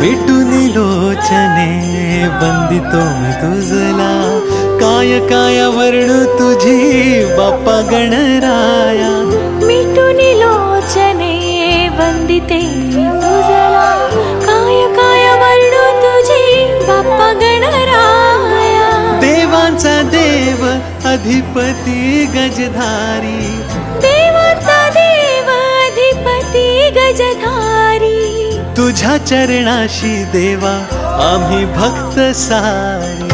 भेटून लोचने बंदी तो तुझला. काय काय वर्णू तुझी बाप्पा गणराया. मिटून लोचने बंदिते तुझला. काय काय वर्णू तुझी बाप्पा गणराया. देवांचा देव अधिपती गजधारी. तुझ्या चरणाशी देवा आम्ही भक्त सारे.